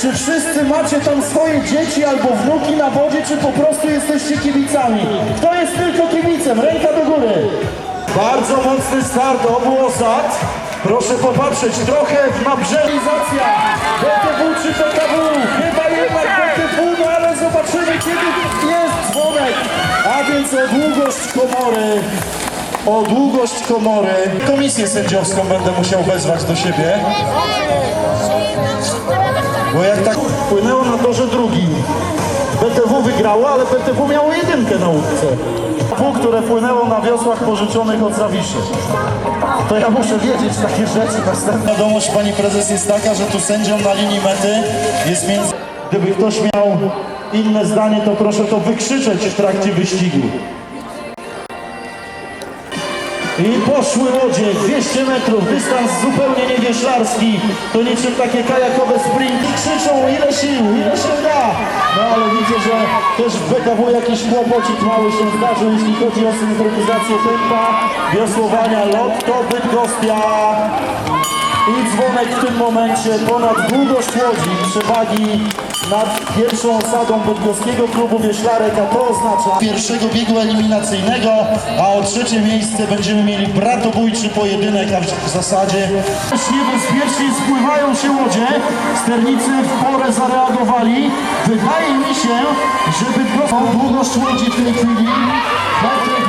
Czy wszyscy macie tam swoje dzieci albo wnuki na wodzie, czy po prostu jesteście kibicami? Kto jest tylko kibicem? Ręka do góry. Bardzo mocny start obu osad. Proszę popatrzeć, trochę na brzelizacja. BTW czy PKW? Chyba jednak BTW, no ale zobaczymy kiedy jest dzwonek. A więc o długość komory. O długość komory. Komisję sędziowską będę musiał wezwać do siebie. Bo jak tak wpłynęło na torze drugim. BTW wygrało, ale BTW miało jedynkę na łódce. W, które płynęło na wiosłach pożyczonych od Zawiszy. To ja muszę wiedzieć takie rzeczy następne. Wiadomość pani prezes jest taka, że tu sędzią na linii mety jest między... Gdyby ktoś miał inne zdanie, to proszę to wykrzyczeć w trakcie wyścigu. I poszły łodzie, 200 metrów, dystans zupełnie niewieszlarski. To niczym takie kajakowe sprinty. Krzyczą ile sił, ile się da. No ale widzę, że też w BKW jakiś kłopocik mały się zdarzył, jeśli chodzi o synchrotyzację tempa, wiosłowania, lot to Bydgostia. I dzwonek w tym momencie ponad długość łodzi przewagi nad pierwszą osadą bydgoskiego klubu Wieślarek, a to oznacza pierwszego biegu eliminacyjnego, a o trzecie miejsce będziemy mieli bratobójczy pojedynek, a w zasadzie niebezpiecznie spływają się łodzie, sternicy w porę zareagowali. Wydaje mi się, że Bydgoska długość łodzi w tej chwili BTW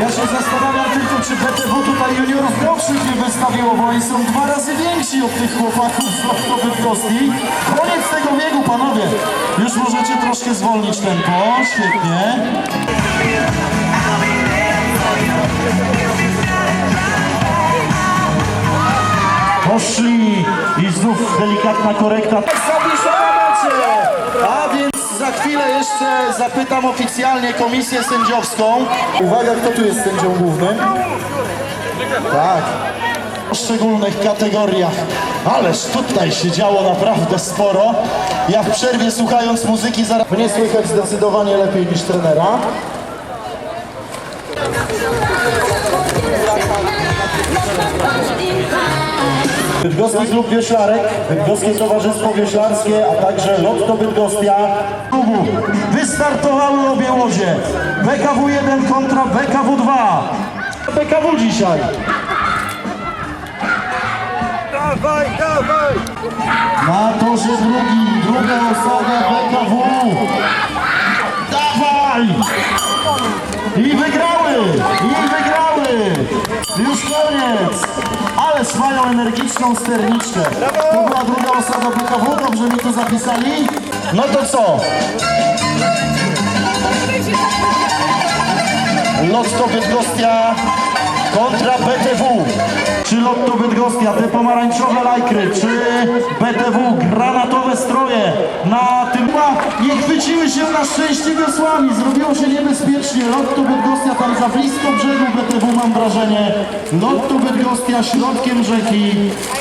ja się zastanawiam tylko, czy BTW tutaj juniorów gorszych nie wystawiło, bo oni są dwa razy więksi od tych chłopaków z Lotto Bydgoski. Koniec tego biegu, panowie. Już możecie troszkę zwolnić tempo. Świetnie. Poszli i znów delikatna korekta. A więc za chwilę jeszcze zapytam oficjalnie komisję sędziowską. Uwaga, kto tu jest sędzią głównym? Tak. W poszczególnych kategoriach. Ależ tutaj się działo naprawdę sporo. Ja w przerwie słuchając muzyki zaraz... Mnie słychać zdecydowanie lepiej niż trenera. Bydgoski Klub Wioślarek, Bydgoskie Towarzystwo Wioślarskie, a także Lotto Bydgostia. Klubu. Wystartowały obie łodzie. BKW 1 kontra BKW 2. BKW dzisiaj. Dawaj, dawaj! Na torze drugim, druga osada BKW. Dawaj! I wygrały! I wygrały! Już koniec! Ależ mają energiczną sterniczkę. To była druga osada BKW, dobrze mi to zapisali? No to co? Lotto Bydgostia kontra BTW. Czy Lotto Bydgostia, te pomarańczowe lajkry, czy BTW, granatowe. Chwyciły się na szczęście wiosłami, zrobiło się niebezpiecznie. Lotto Bydgostia tam za blisko brzegu BTW mam wrażenie. Lotto Bydgostia środkiem rzeki.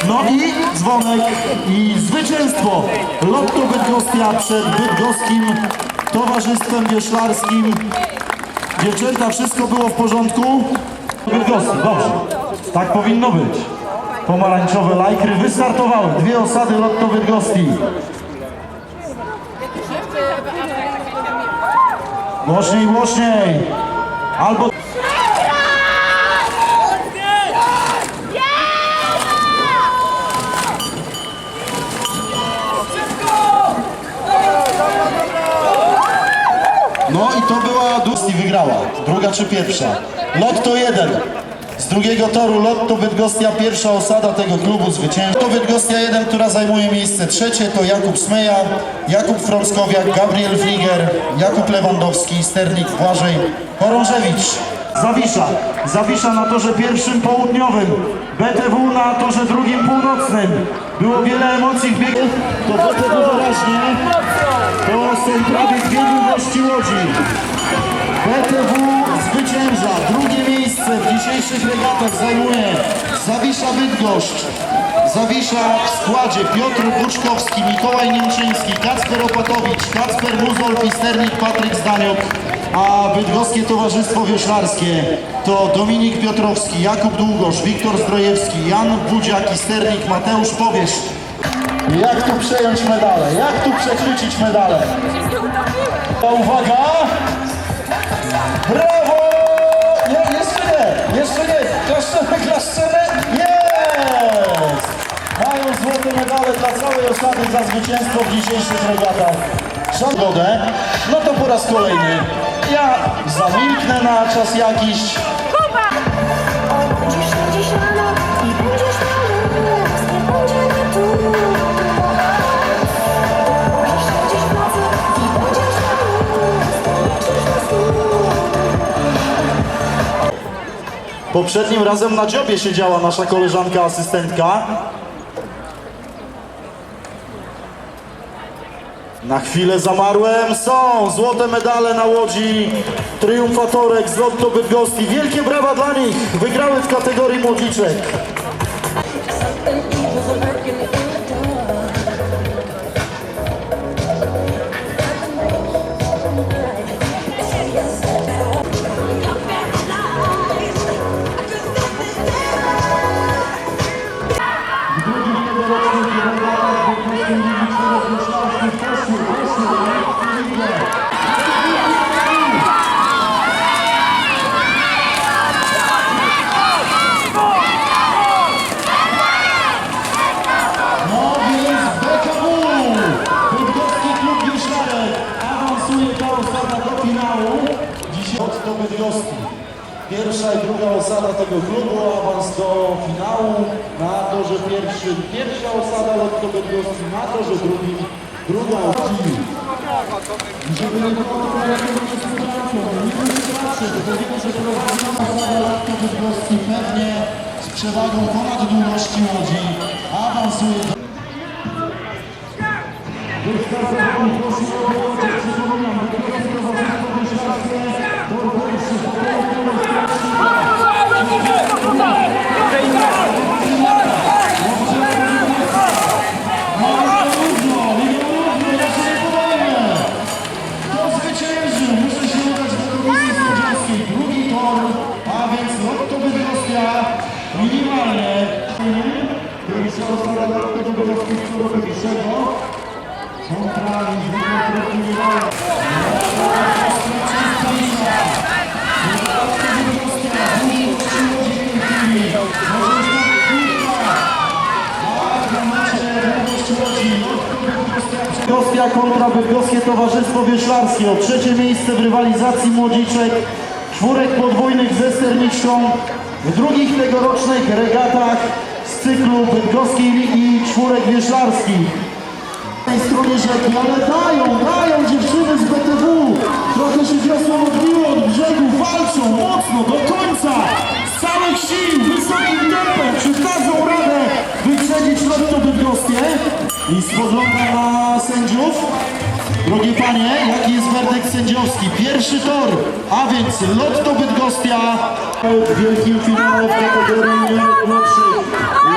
No i dzwonek i zwycięstwo. Lotto Bydgostia przed bydgoskim towarzystwem wioślarskim. Dziewczęta, wszystko było w porządku? Bydgoski, dobrze. Tak powinno być. Pomarańczowe lajkry wystartowały. Dwie osady Lotto Bydgoski. Głośniej, głośniej. Albo... No i to była Dusti wygrała. Druga czy pierwsza? Lotto 1. Z drugiego toru Lotto Bydgostia, pierwsza osada tego klubu zwycięża. Lotto Bydgostia 1, która zajmuje miejsce trzecie, to Jakub Smeja, Jakub Frąckowiak, Gabriel Fliger, Jakub Lewandowski, Sternik Błażej, Chorążewicz. Zawisza. Zawisza na torze pierwszym południowym. BTW na torze drugim północnym. Było wiele emocji w biegu. To BTW wyraźnie. To są prawie dwie długości łodzi. 37 latach zajmuje Zawisza Bydgoszcz. Zawisza w składzie Piotr Buczkowski, Mikołaj Niemczyński, Kacper Opatowicz, Kacper Muzol, Pisternik, Patryk Zdaniok, a Bydgoskie Towarzystwo Wioślarskie to Dominik Piotrowski, Jakub Długosz, Wiktor Zdrojewski, Jan Budziak, Pisternik, Mateusz Powiesz. Jak tu przejąć medale? Jak tu przechwycić medale? Uwaga! Brawo! Jeszcze nie. Klaszczemy, klaszczemy. Jest! Mają złote medale dla całej osady za zwycięstwo w dzisiejszych regatach. Szanowne, no to po raz kolejny. Ja zamilknę na czas jakiś. Będziesz dziś rano i będziesz miał Poprzednim razem na dziobie siedziała nasza koleżanka asystentka. Na chwilę zamarłem. Są złote medale na łodzi triumfatorek z Lotto Bydgoski. Wielkie brawa dla nich. Wygrały w kategorii młodziczek. Pierwsza i druga osada tego klubu, awans do finału. Na torze pierwszym pierwsza osada Lotto Bydgoski, na torze drugim druga osada. Żeby nie było jakiegoś niespodzianką, nie będzie patrzeć, to wiemy, że prowadzona osada Lotto Bydgoski pewnie z przewagą ponad długości łodzi awansuje do Kto Pierwszego. Kontra Kontrolnie. Bydgostia kontra Bydgoskie Towarzystwo Wieślarskie. O trzecie miejsce w rywalizacji młodziczek czwórek podwójnych ze sterniczką w drugich tegorocznych regatach cyklu Bydgoskiej Ligi czwórek wieślarskich. Z tej stronie rzeki, ale dają, dają dziewczyny z BTW. Trochę się wiosło odbiło od brzegu, walczą mocno, do końca. Z całych sił, wysokim tempem, czy dadzą radę wyprzedzić Lotto Bydgoskie? I spogląda na sędziów. Drogie panie, jaki jest werdykt sędziowski? Pierwszy tor, a więc Lotto Bydgostia w wielkim finale w kategorii juniorów młodszych.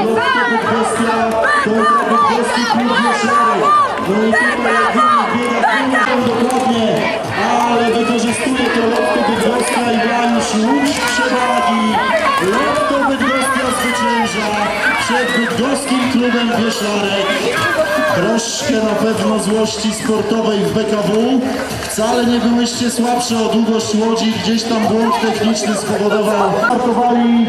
Lotto Bydgostia kontra Bydgoski Klub Wieszlarek. No i tutaj jak biega dokładnie, ale wykorzystuje to Lotto Bydgoska i ma już łódź przewagi. Lotto Bydgoska zwycięża przed Bydgoskim Klubem Wieszlarek. Troszkę na pewno złości sportowej w BKW. Wcale nie byłyście słabsze o długość łodzi, gdzieś tam błąd techniczny spowodował. Startowali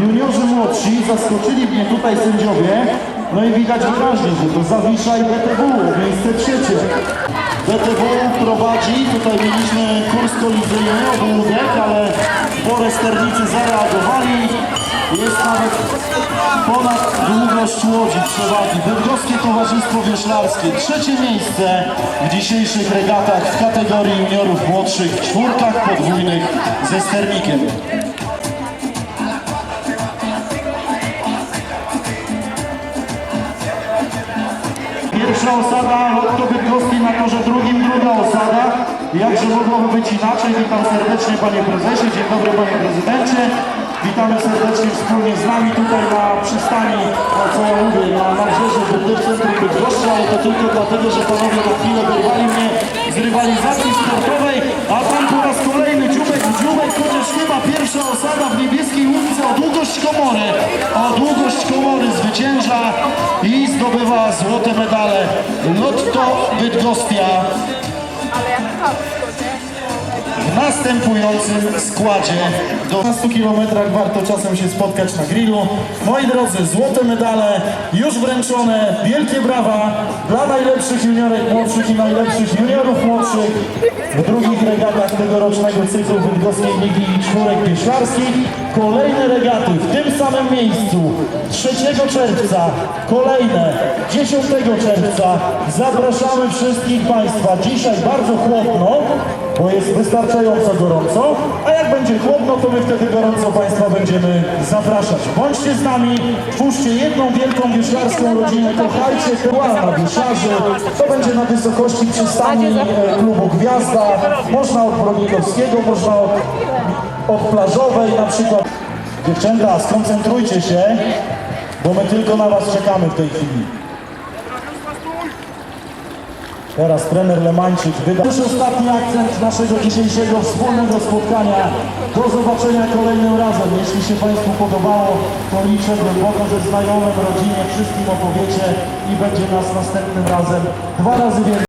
juniorzy młodsi, zaskoczyli mnie tutaj sędziowie. No i widać wyraźnie, że to Zawisza i BTW, miejsce trzecie. BTW prowadzi, tutaj mieliśmy kurs kolizyjny, obłudek, ale spore sternicy zareagowali. Jest nawet ponad długość łodzi przewagi. Bydgoskie Towarzystwo Wioślarskie. Trzecie miejsce w dzisiejszych regatach w kategorii juniorów młodszych w czwórkach podwójnych ze sternikiem. Pierwsza osada Lotto Bydgoski na torze drugim, druga osada. Jakże mogłoby być inaczej? Witam serdecznie Panie Prezesie, dzień dobry Panie Prezydencie. Witamy serdecznie wspólnie z nami tutaj na przystani, no co ja mówię, na nabrzeżu Bydgoszcz, centrum Bydgoszczy, ale to tylko dlatego, że Panowie na chwilę wyrwali mnie z rywalizacji sportowej, a tam po raz kolejny dziubek dziubek chociaż chyba pierwsza osada w niebieskiej łódce o długość komory. O długość komory zwycięża i zdobywa złote medale. Lotto Bydgostia w następującym składzie. Do 15 kilometrach warto czasem się spotkać na grillu. Moi drodzy, złote medale już wręczone. Wielkie brawa dla najlepszych juniorek młodszych i najlepszych juniorów młodszych w drugich regatach tegorocznego cyklu Bydgoskiej Ligi Czwórek Pieszlarskich. Kolejne regaty w tym samym miejscu 3 czerwca, kolejne 10 czerwca. Zapraszamy wszystkich Państwa. Dzisiaj bardzo chłodno, bo jest wystarczająco gorąco, a jak będzie chłodno, to my wtedy gorąco Państwa będziemy zapraszać. Bądźcie z nami, twórzcie jedną wielką wieszlarską rodzinę, kochajcie tełana wieszarzy. To będzie na wysokości przystani e, klubu Gwiazda. Można od Brodnikowskiego, można od, od plażowej na przykład. Dziewczęta, skoncentrujcie się, bo my tylko na Was czekamy w tej chwili. Teraz trener Lemańczyk wyda już ostatni akcent naszego dzisiejszego wspólnego spotkania. Do zobaczenia kolejnym razem. Jeśli się Państwu podobało, to liczę głęboko, że znajomym, rodzinie, wszystkim opowiecie i będzie nas następnym razem dwa razy więcej.